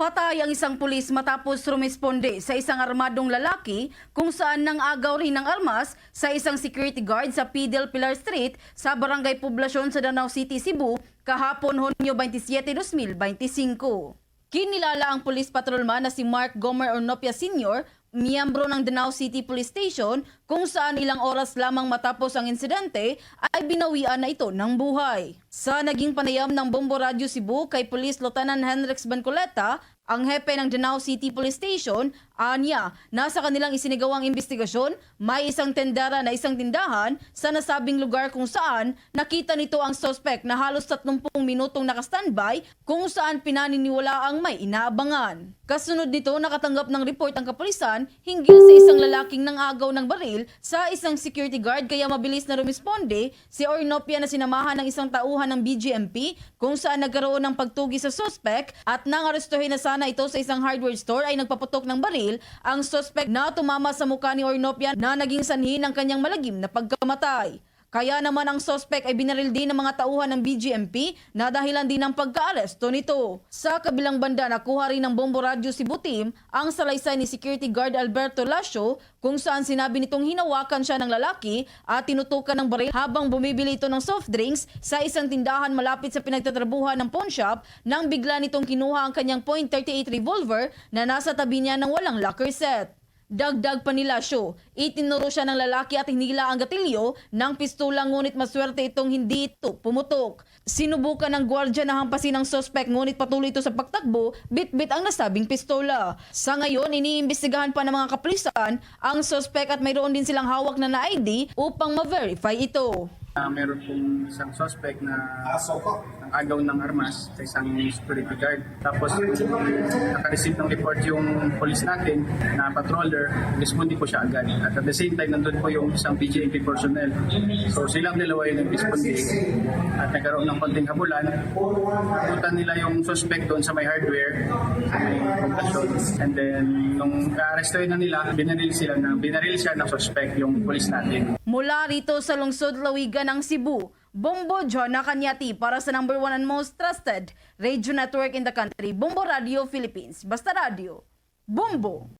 Patay ang isang pulis matapos rumisponde sa isang armadong lalaki kung saan nang agaw rin ng armas sa isang security guard sa Pidel Pilar Street sa Barangay Poblasyon sa Danau City, Cebu kahapon Hunyo 27, 2025. Kinilala ang police patrolman na si Mark Gomer Ornopia Sr., miyembro ng Danau City Police Station kung saan ilang oras lamang matapos ang insidente ay binawian na ito ng buhay. Sa naging panayam ng Bombo Radio Cebu kay Police Lieutenant Henrix Bancoleta, ang hepe ng Danau City Police Station, anya, nasa kanilang isinigawang investigasyon, may isang tendera na isang tindahan sa nasabing lugar kung saan nakita nito ang suspect na halos 30 minutong nakastandby kung saan pinaniniwala ang may inaabangan. Kasunod nito, nakatanggap ng report ang kapulisan hinggil sa isang lalaking nangagaw ng baril sa isang security guard kaya mabilis na rumisponde si Ornopia na sinamahan ng isang tauhan ng BGMP kung saan nagkaroon ng pagtugi sa suspect at nang arestuhin na sana ito sa isang hardware store ay nagpaputok ng baril ang suspect na tumama sa mukha ni Ornopia na naging sanhi ng kanyang malagim na pagkamatay. Kaya naman ang suspect ay binaril din ng mga tauhan ng BGMP na dahilan din ng pagkaaresto nito. Sa kabilang banda, nakuha rin ng Bombo Radio Cebu Team ang salaysay ni security guard Alberto Lasio kung saan sinabi nitong hinawakan siya ng lalaki at tinutukan ng baril habang bumibili ito ng soft drinks sa isang tindahan malapit sa pinagtatrabuhan ng pawn shop nang bigla nitong kinuha ang kanyang .38 revolver na nasa tabi niya ng walang locker set. Dagdag pa nila show, itinuro siya ng lalaki at hinila ang gatilyo ng pistola ngunit maswerte itong hindi ito pumutok. Sinubukan ng gwardya na hampasin ang suspect ngunit patuloy ito sa pagtakbo, bit-bit ang nasabing pistola. Sa ngayon, iniimbestigahan pa ng mga kapulisan ang suspect at mayroon din silang hawak na na ID upang ma-verify ito. Ah, meron pong isang suspect na ang agaw ng armas sa isang security guard. Tapos naka-receive ng report yung police natin na patroller, respondi po siya agad. At at the same time, nandun po yung isang PGMP personnel. So silang dalawa yung nag-respondi at nagkaroon ng konting habulan. Putan nila yung suspect doon sa may hardware, sa may pagkasyon. And then, nung ka-arrestuhin na nila, binaril sila na, binaril siya ng suspect yung police natin. Mula rito sa lungsod Lawigan ng Cebu, Bombo John Nakanyati para sa number one and most trusted radio network in the country, Bombo Radio Philippines. Basta Radio. Bombo!